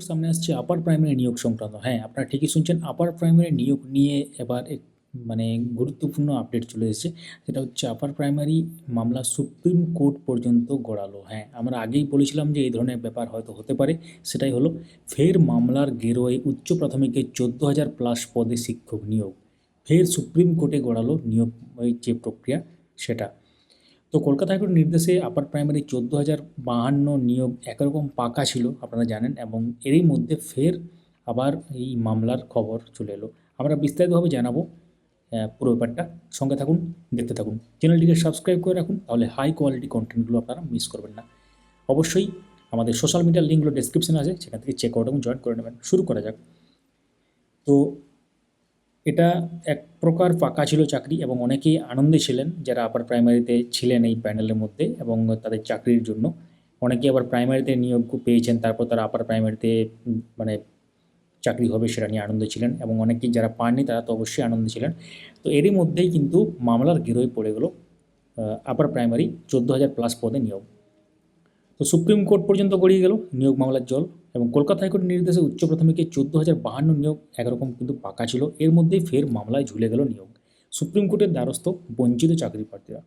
খবর সামনে আসছে আপার প্রাইমারি নিয়োগ সংক্রান্ত। হ্যাঁ আপনারা ঠিকই শুনছেন আপার প্রাইমারি নিয়োগ নিয়ে এবার এক মানে গুরুত্বপূর্ণ আপডেট চলে এসেছে। সেটা হচ্ছে আপার প্রাইমারি মামলা সুপ্রিম কোর্ট পর্যন্ত গড়ালো। হ্যাঁ আমরা আগেই বলেছিলাম যে এই ধরনের ব্যাপার হয়তো হতে পারে। সেটাই হলো, ফের মামলার গেরোয় উচ্চ প্রাথমিকে চোদ্দ হাজার প্লাস পদে শিক্ষক নিয়োগ। ফের সুপ্রিম কোর্টে গড়ালো নিয়োগ যে প্রক্রিয়া, সেটা। তো কলকাতা হাইকোর্টের নির্দেশে আপার প্রাইমারি চোদ্দ হাজার বাহান্ন নিয়োগ একরকম পাকা ছিল, আপনারা জানেন, এবং এরই মধ্যে ফের আবার এই মামলার খবর চলে এলো। আমরা বিস্তারিতভাবে জানাব পুরো ব্যাপারটা। সঙ্গে থাকুন, দেখতে থাকুন। চ্যানেলটিকে সাবস্ক্রাইব করে রাখুন, তাহলে হাই কোয়ালিটি কন্টেন্টগুলো আপনারা মিস করবেন না। অবশ্যই আমাদের সোশ্যাল মিডিয়ার লিঙ্কগুলো ডেসক্রিপশনে আছে, সেখান থেকে চেক আউট এবং জয়েন করে নেবেন। শুরু করা যাক। তো এটা এক প্রকার পাকা ছিল চাকরি এবং অনেকেই আনন্দে ছিলেন যারা আপার প্রাইমারিতে ছিলেন এই প্যানেলের মধ্যে এবং তাদের চাকরির জন্য। অনেকে আবার প্রাইমারিতে নিয়োগ পেয়েছেন, তারপর তারা আপার প্রাইমারিতে মানে চাকরি হবে সেটা নিয়ে আনন্দ ছিলেন এবং অনেকেই যারা পাননি তারা তো অবশ্যই আনন্দে ছিলেন। তো এরই মধ্যেই কিন্তু মামলার গেরোয় পড়ে গেল আপার প্রাইমারি চোদ্দ হাজার প্লাস পদে নিয়োগ। তো সুপ্রিম কোর্ট পর্যন্ত গড়িয়ে গেল নিয়োগ মামলার জল। এবং কলকাতা হাইকোর্টের নির্দেশে উচ্চ প্রাথমিকে চোদ্দ হাজার বাহান্ন নিয়োগ একরকম কিন্তু পাকা ছিল। এর মধ্যেই ফের মামলায় ঝুলে গেল নিয়োগ। সুপ্রিম কোর্টের দ্বারস্থ বঞ্চিত চাকরি প্রার্থীরা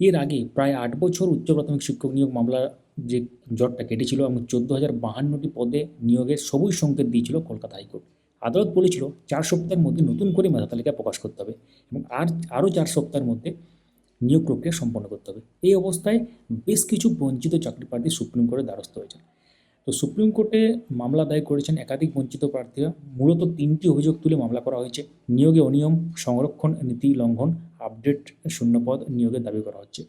এর আগে প্রায় আট বছর উচ্চ প্রাথমিক শিক্ষক নিয়োগ মামলা যে জটটা কেটেছিল এবং চোদ্দ হাজার বাহান্নটি পদে নিয়োগের সবুজ সংকেত দিয়েছিল কলকাতা হাইকোর্ট। আদালত বলেছিল, চার সপ্তাহের মধ্যে নতুন করে মেধা তালিকা প্রকাশ করতে হবে এবং আর, আরও চার সপ্তাহের মধ্যে নিয়োগ প্রক্রিয়া সম্পন্ন করতে হবে। এই অবস্থায় বেশ কিছু বঞ্চিত চাকরি প্রার্থী সুপ্রিম কোর্টের দ্বারস্থ হয়েছে তো সুপ্রিম কোর্টে মামলা দায়ের করেছেন একাধিক বঞ্চিত প্রার্থীরা। মূলত তিনটি অভিযোগ তুলে মামলা করা হয়েছে। নিয়োগে অনিয়ম, সংরক্ষণ, নীতি লঙ্ঘন, আপডেট শূন্যপদ নিয়োগের দাবি করা হচ্ছে।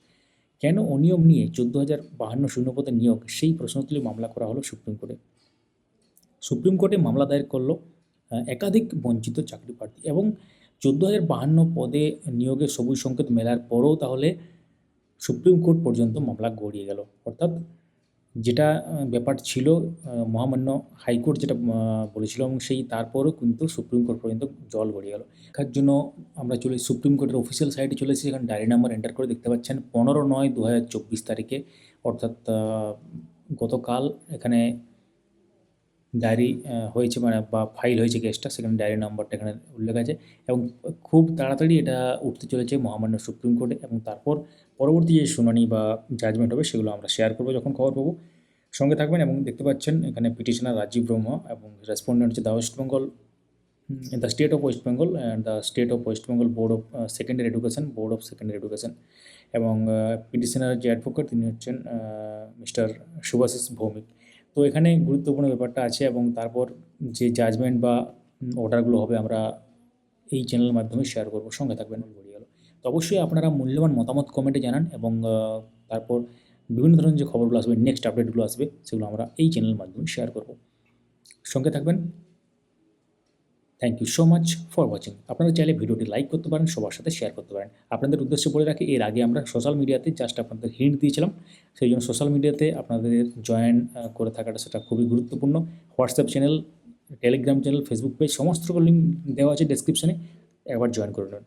কেন অনিয়ম নিয়ে চোদ্দ হাজার বাহান্ন শূন্যপদের নিয়োগ? সেই প্রশ্ন তুলে মামলা করা হলো সুপ্রিম কোর্টে। সুপ্রিম কোর্টে মামলা দায়ের করল একাধিক বঞ্চিত চাকরি প্রার্থী এবং চোদ্দ হাজার বাহান্ন পদে নিয়োগের সবুজ সংকেত মেলার পরও তাহলে সুপ্রিম কোর্ট পর্যন্ত মামলা গড়িয়ে গেল। অর্থাৎ যেটা ব্যাপার ছিল মহামান্য হাইকোর্ট যেটা বলেছিল এবং সেই তারপরও কিন্তু সুপ্রিম কোর্ট পর্যন্ত জল গড়িয়ে গেল। দেখার জন্য আমরা চলে, সুপ্রিম কোর্টের অফিসিয়াল সাইটে চলে এসেছি, এখানে ডায়েরি নাম্বার এন্টার করে দেখতে পাচ্ছেন, পনেরো নয় দু তারিখে, অর্থাৎ গতকাল এখানে ডায়েরি হয়েছে মানে বা ফাইল হয়েছে কেসটা সেখানে ডায়েরি নাম্বারটা এখানে উল্লেখ আছে এবং খুব তাড়াতাড়ি এটা উঠতে চলেছে মহামান্য সুপ্রিম কোর্টে এবং তারপর পরবর্তী যে শুনানি বা জাজমেন্ট হবে সেগুলো আমরা শেয়ার করব, যখন খবর পাবো। সঙ্গে থাকবেন এবং দেখতে পাচ্ছেন এখানে পিটিশনার রাজীব ব্রহ্ম এবং রেসপন্ডেন্ট হচ্ছে the West Bengal the State of West Bengal and the State of West Bengal Board of Secondary Education Board of Secondary Education এবং পিটিশনার যে অ্যাডভোকেট তিনি হচ্ছেন মিস্টার শুভাশিস ভৌমিক। তো এখানে গুরুত্বপূর্ণ ব্যাপারটা আছে এবং তারপর যে জাজমেন্ট বা অর্ডারগুলো হবে আমরা এই চ্যানেলের মাধ্যমে শেয়ার করব। সঙ্গে থাকবেন গড়িয়ে গেল তো অবশ্যই আপনারা মূল্যবান মতামত কমেন্টে জানান এবং তারপর বিভিন্ন ধরনের যে খবরগুলো আসবে নেক্সট আপডেটগুলো আসবে, সেগুলো আমরা এই চ্যানেলের মাধ্যমে শেয়ার করব। সঙ্গে থাকবেন। Thank you so much for watching আপনারা চাইলে ভিডিওটি লাইক করতে পারেন, সবার সাথে শেয়ার করতে পারেন। আপনাদের উদ্দেশ্যে বলে রাখি, এর আগে আমরা সোশ্যাল মিডিয়াতে জাস্ট আপনাদের হিন্ট দিয়েছিলাম। সেই জন্য সোশ্যাল মিডিয়াতে আপনাদের জয়েন করে থাকাটা সেটা খুবই গুরুত্বপূর্ণ। WhatsApp channel Telegram channel Facebook page সমস্ত লিঙ্ক দেওয়া আছে ডেসক্রিপশনে একবার জয়েন করে নেবেন